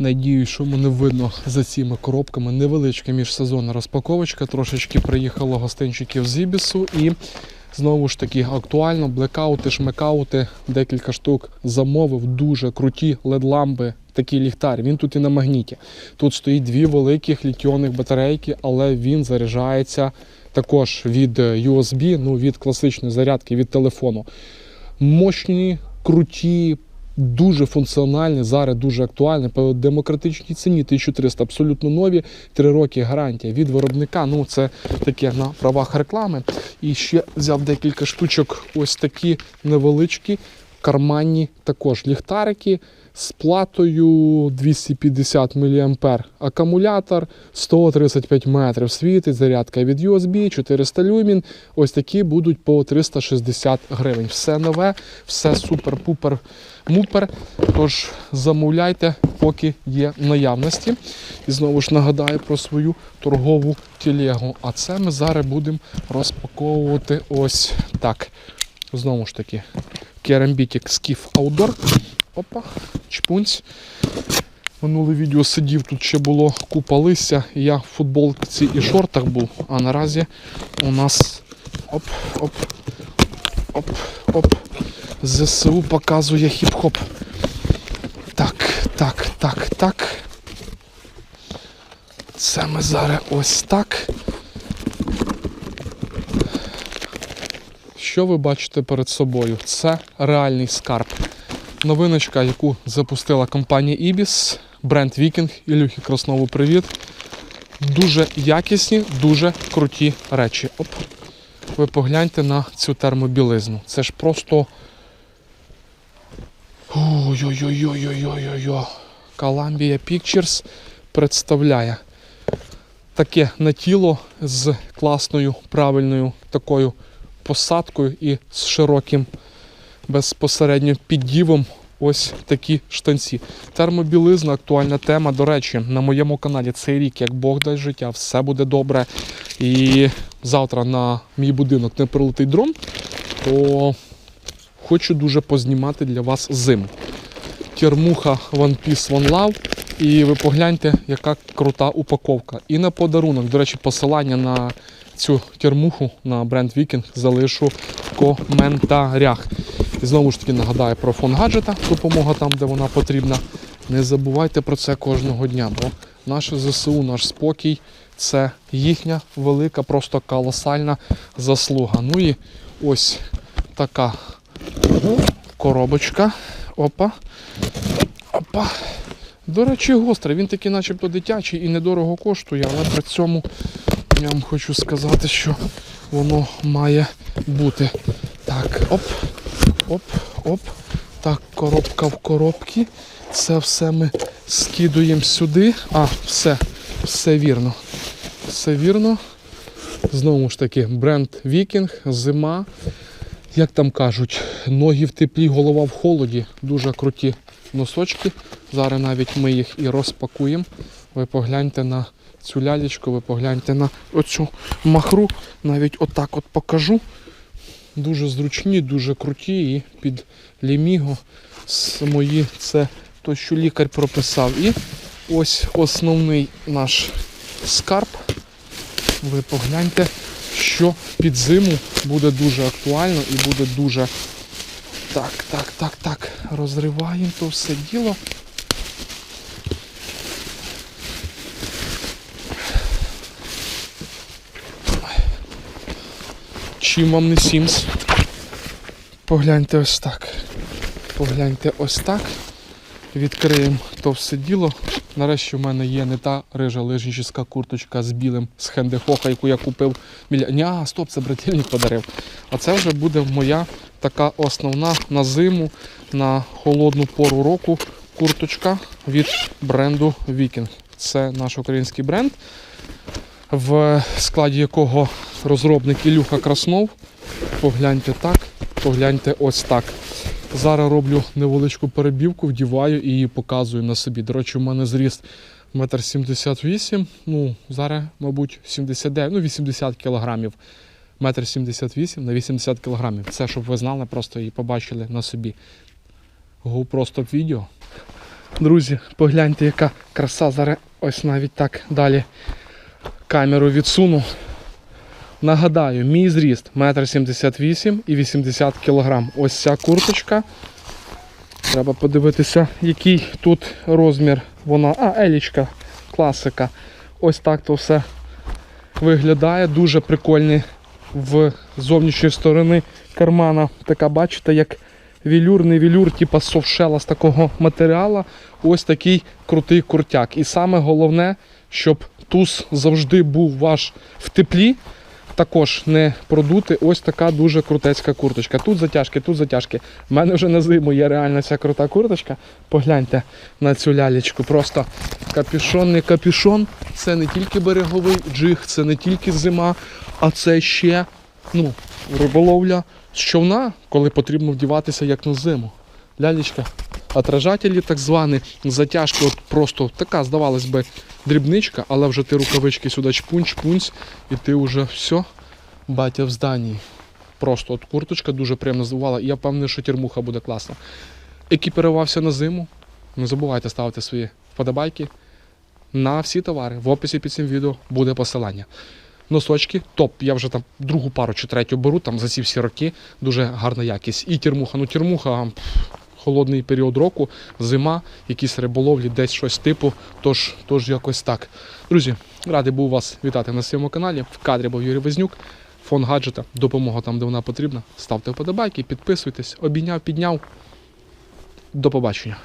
Надію, що мене видно за цими коробками. Невеличка міжсезонна розпаковочка. Трошечки приїхало гостинчиків з Ібісу і знову ж таки актуально блекаути, шмекаути, декілька штук замовив. Дуже круті LED-лампи, такий ліхтар. Він тут і на магніті. Тут стоїть дві великих літіонних батарейки, але він заряджається також від е, USB, ну від класичної зарядки від телефону. Мощні, круті, дуже функціональні, зараз дуже актуальні, по демократичній ціні 1300, абсолютно нові, 3 роки гарантія від виробника. Ну це таке на правах реклами. І ще взяв декілька штучок, ось такі невеличкі, карманні також ліхтарики з платою 250 мА акумулятор, 135 метрів світить, зарядка від USB, 400 люмін. Ось такі будуть по 360 гривень. Все нове, все супер-пупер мупер. Тож замовляйте, поки є наявності. І знову ж нагадаю про свою торгову телегу. А це ми зараз будемо розпаковувати ось так. Знову ж таки, керамбітик Skiff Outdoor. Опа, чпунць. Минуле відео сидів, тут ще було купа листя. Я в футболці і шортах був, а наразі у нас оп, оп, оп, оп. ЗСУ показує хіп-хоп. Так, так, так, так. Це ми зараз ось так. Що ви бачите перед собою? Це реальний скарб. Новиночка, яку запустила компанія Ibis, бренд Viking. Ілюхі Краснову привіт. Дуже якісні, дуже круті речі. Оп. Ви погляньте на цю термобілизну. Це ж просто. Ой-ой-ой-ой-ой-ой-ой. Columbia Pictures представляє таке на тіло з класною, правильною такою посадкою і з широким безпосередньо піддівом ось такі штанці. Термобілизна актуальна тема. До речі, на моєму каналі цей рік, як Бог дасть життя, все буде добре. І завтра на мій будинок не прилетить дрон, то хочу дуже познімати для вас зиму. Термуха One Piece One Love. І ви погляньте, яка крута упаковка. І на подарунок, до речі, посилання на цю термуху на бренд Viking залишу в коментарях. І знову ж таки нагадаю про фон гаджета, допомога там, де вона потрібна. Не забувайте про це кожного дня, бо наше ЗСУ, наш спокій це їхня велика, просто колосальна заслуга. Ну і ось така коробочка. Опа. Опа. До речі, гострий. Він такий начебто дитячий і недорого коштує, але при цьому я вам хочу сказати, що воно має бути. Так, оп, оп, оп. Так, коробка в коробці. Це все ми скидуємо сюди. А, все, все вірно. Все вірно. Знову ж таки, бренд Вікінг, зима. Як там кажуть, ноги в теплі, голова в холоді. Дуже круті носочки. Зараз навіть ми їх і розпакуємо. Ви погляньте на цю лялечку, ви погляньте на оцю махру. Навіть отак от покажу. Дуже зручні, дуже круті і під ліміго мої це то, що лікар прописав. І ось основний наш скарб. Ви погляньте, що під зиму буде дуже актуально і буде дуже. Так, так, так, так. Розриваємо то все діло. Чим вам не Sims? Погляньте ось так. Погляньте ось так. Відкриємо то все діло. Нарешті в мене є не та рижа лижнічська курточка з білим з хендехоха, яку я купив біля. Ні, стоп, це брательник подарив. А це вже буде моя така основна на зиму, на холодну пору року курточка від бренду Viking. Це наш український бренд, в складі якого розробник Ілюха Краснов. Погляньте так, погляньте ось так. Зараз роблю невеличку перебівку, вдіваю і її показую на собі. До речі, у мене зріст 1,78 м. Ну, зараз, мабуть, 79, ну 80 кілограмів. 1,78 м на 80 кілограмів. Це щоб ви знали просто і побачили на собі. Стоп відео. Друзі, погляньте, яка краса. Зараз ось навіть так далі камеру відсуну. Нагадаю, мій зріст 1,78 м і 80 кг. Ось ця курточка. Треба подивитися, який тут розмір вона. А, елічка, класика. Ось так то все виглядає. Дуже прикольний в зовнішньої сторони кармана. Така, бачите, як вілюр, не вілюр, типа софшела з такого матеріалу. Ось такий крутий куртяк. І саме головне, щоб туз завжди був ваш в теплі. Також не продути ось така дуже крутецька курточка. Тут затяжки, тут затяжки. У мене вже на зиму є реально ця крута курточка. Погляньте на цю лялечку. Просто капюшон, не капюшон. Це не тільки береговий джиг, це не тільки зима, а це ще ну, риболовля з човна, коли потрібно вдіватися як на зиму. Лялечка. Отражателі так звані, затяжки, от просто така, здавалось би, дрібничка, але вже ти рукавички сюди чпунь, чпунць, і ти вже все, батя в зданні. Просто от курточка дуже приємно здивувала, і я впевнений, що термуха буде класна. Екіпірувався на зиму. Не забувайте ставити свої вподобайки на всі товари. В описі під цим відео буде посилання. Носочки, топ. Я вже там другу пару чи третю беру, там за ці всі роки дуже гарна якість. І термуха. Ну, термуха, холодний період року, зима, якісь риболовлі, десь щось типу. Тож, тож якось так. Друзі, радий був вас вітати на своєму каналі. В кадрі був Юрій Вознюк. Фон гаджета, допомога там, де вона потрібна. Ставте вподобайки, підписуйтесь, обійняв, підняв. До побачення.